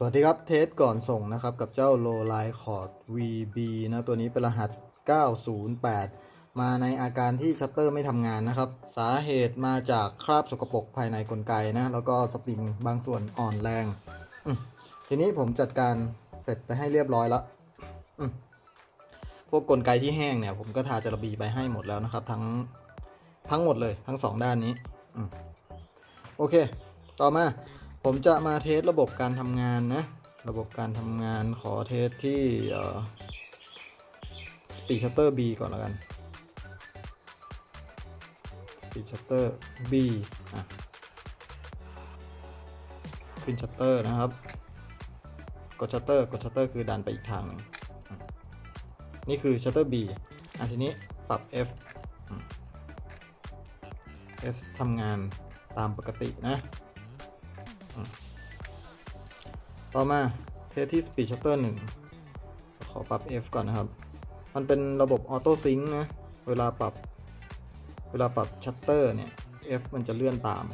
สวัสดีครับเทสก่อนส่งนะครับ กับเจ้า Low Light Cord VB นะตัวนี้เป็นรหัส 908 มาในอาการที่ชัตเตอร์ไม่ทำงานนะครับ สาเหตุมาจากคราบสกปรกภายในกลไกนะ แล้วก็สปริงบางส่วนอ่อนแรง ทีนี้ผมจัดการเสร็จไปให้เรียบร้อยแล้วพวกกลไกที่แห้งเนี่ย ผมก็ทาจระบีไปให้หมดแล้วนะครับ ทั้งทั้งหมดเลยทั้งสองด้านนี้อโอเค ต่อมา ผมจะมาเทสระบบการทำงานนะ ระบบการทำงานขอเทสที่สปีดชัตเตอร์ B ก่อนแล้วกันสปีดชัตเตอร์ B อะขึ้นชัตเตอร์นะครับ กดชัตเตอร์ กดชัตเตอร์คือดันไปอีกทางนึงนี่คือชัตเตอร์ B อะทีนี้ปรับ F อืม F ทำงานตามปกตินะ ต่อมาเทสที่ Speed Shutter 1ขอปรับ F ก่อนนะครับ มันเป็นระบบออโต้ซิงนะ เวลาปรับ เวลาปรับชัตเตอร์เนี่ย F มันจะเลื่อนตาม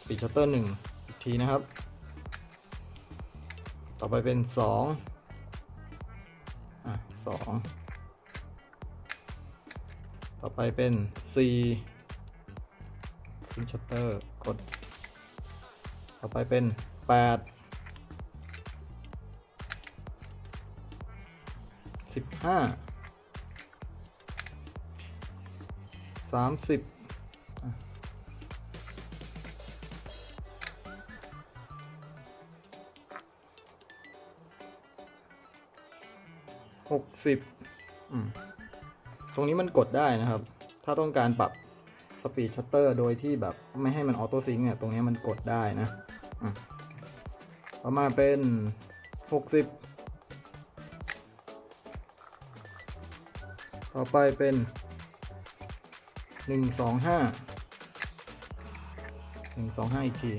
Speed Shutter 1อีกทีนะครับ ต่อไปเป็น 2อะ2ต่อไปเป็น C ขึ้นชัตเตอร์กด ต่อไปเป็น 8 15 30อะหกสิบตรงนี้มันกดได้นะครับ ถ้าต้องการปรับ สปีดชัตเตอร์โดยที่แบบไม่ให้มันออโต้ซิงค์เนี่ยตรงนี้มันกดได้นะอะต่อมาเป็น 60 ต่อไปเป็น 125 125 อีกที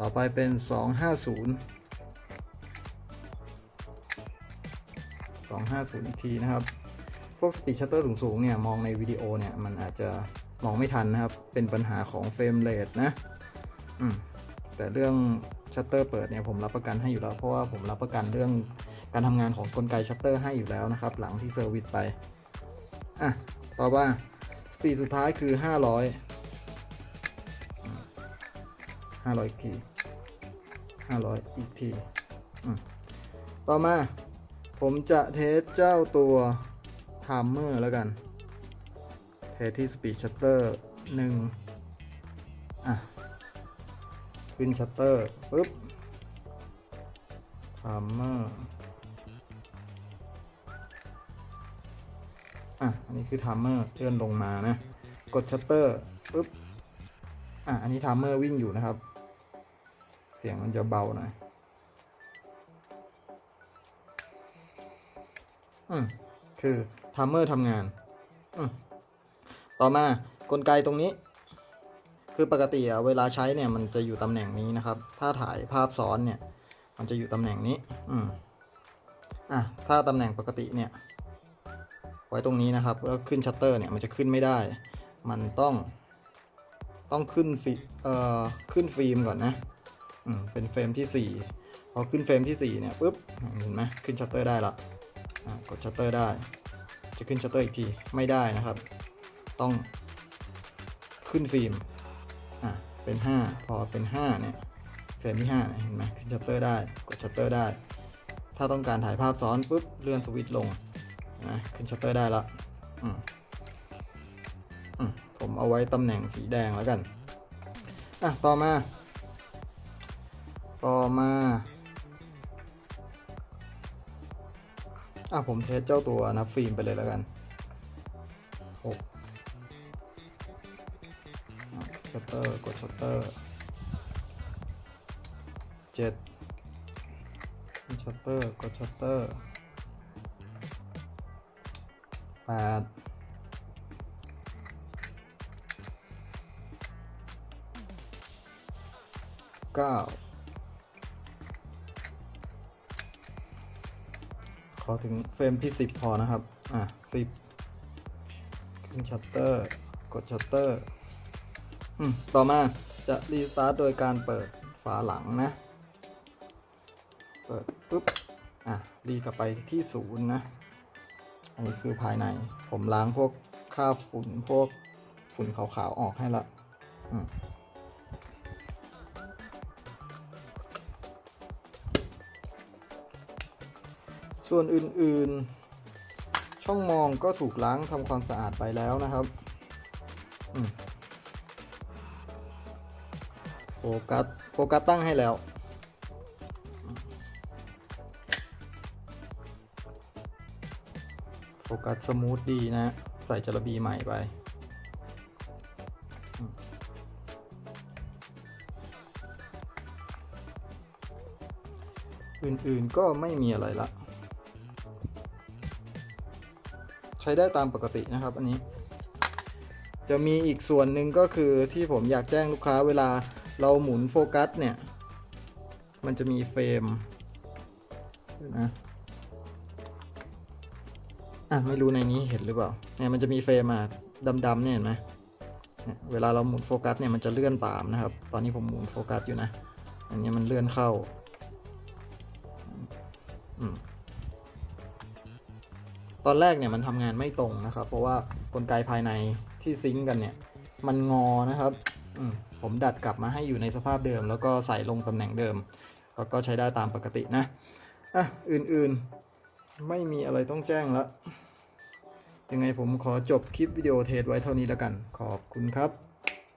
ต่อไปเป็น 250 250 อีกทีนะครับ พวกสปีดชัตเตอร์สูงๆเนี่ยมองในวิดีโอเนี่ยมันอาจจะมองไม่ทันนะครับ เป็นปัญหาของเฟรมเรทนะอืมแต่เรื่องชัตเตอร์เปิดเนี่ยผมรับประกันให้อยู่แล้ว เพราะว่าผมรับประกันเรื่องการทำงานของกลไกชัตเตอร์ให้อยู่แล้วนะครับ หลังที่เซอร์วิสไปอะต่อมาสปีดสุดท้ายคือ 500อืม500 อีกที 500 อีกที ต่อมาผมจะเทสเจ้าตัว ไทม์เมอร์แล้วกันเทสที่ Speed Shutter 1อะ ขึ้นชัตเตอร์ปุ๊บไทม์เมอร์อะ อันนี้คือไทม์เมอร์เลื่อนลงมานะ กดชัตเตอร์ปุ๊บ อะ อันนี้ไทม์เมอร์วิ่งอยู่นะครับ เสียงมันจะเบาหน่อยอืมคือ ไทม์เมอร์ทำงาน ต่อมากลไกตรงนี้ คือปกติเวลาใช้เนี่ยมันจะอยู่ตำแหน่งนี้นะครับ ถ้าถ่ายภาพซ้อนเนี่ย มันจะอยู่ตำแหน่งนี้ อืมอะถ้าตำแหน่งปกติเนี่ย ไว้ตรงนี้นะครับ แล้วขึ้นชัตเตอร์เนี่ยมันจะขึ้นไม่ได้ มันต้อง ต้องขึ้นฟิเอ่อขึ้นฟิล์มก่อนนะ อืมเป็นเฟรมที่ 4 พอขึ้นเฟรมที่ 4 เนี่ยปุ๊บเห็นไหมขึ้นชัตเตอร์ได้ละกดชัตเตอร์ได้ จะขึ้นชัตเตอร์อีกทีไม่ได้นะครับ ต้องขึ้นฟิล์มอะเป็น 5 พอเป็น 5 เนี่ยเฟรมที่5เนี่ยเห็นไหมขึ้นชัตเตอร์ได้กดชัตเตอร์ได้ ถ้าต้องการถ่ายภาพซ้อนปุ๊บเลื่อนสวิตช์ลงนะขึ้นชัตเตอร์ได้ละอืมอืมผมเอาไว้ตำแหน่งสีแดงแล้วกันอะต่อมา ต่อมา อะผมเทสเจ้าตัวนับฟิล์มไปเลยแล้วกันหกชัตเตอร์กดชัตเตอร์เจ็ดชัตเตอร์กดชัตเตอร์แปดเก้า อถึงเฟรมที่สิบพอนะครับ อะสิบขึ้นชัตเตอร์ กดชัตเตอร์อืมต่อมาจะรีสตาร์ทโดยการเปิดฝาหลังนะ เปิดปุ๊บ อะ รีกลับไปที่ศูนย์นะ อันนี้คือภายใน ผมล้างพวกคราบฝุ่นพวกฝุ่นขาวๆออกให้ละ อืม ส่วนอื่นๆ ช่องมองก็ถูกล้างทำความสะอาดไปแล้วนะครับโฟกัสโฟกัสตั้งให้แล้ว โฟกัสสมูทดีนะ ใส่จระบีใหม่ไปอื่นๆก็ไม่มีอะไรละ ใช้ได้ตามปกตินะครับ อันนี้ จะมีอีกส่วนหนึ่งก็คือที่ผมอยากแจ้งลูกค้าเวลาเราหมุนโฟกัสเนี่ย มันจะมีเฟรมนะอะไม่รู้ในนี้เห็นหรือเปล่าเนี่ยมันจะมีเฟรมมาดำๆเนี่ยเห็นไหมเนี่ยเวลาเราหมุนโฟกัสเนี่ยมันจะเลื่อนตามนะครับ ตอนนี้ผมหมุนโฟกัสอยู่นะ อันนี้มันเลื่อนเข้า อืม ตอนแรกเนี่ยมันทำงานไม่ตรงนะครับ เพราะว่ากลไกภายในที่ซิงกันเนี่ย มันงอนะครับผมดัดกลับมาให้อยู่ในสภาพเดิม แล้วก็ใส่ลงตำแหน่งเดิม แล้วก็ใช้ได้ตามปกตินะอะอื่นๆไม่มีอะไรต้องแจ้งแล้วยังไงผมขอจบคลิปวิดีโอเทสไว้เท่านี้แล้วกัน ขอบคุณครับ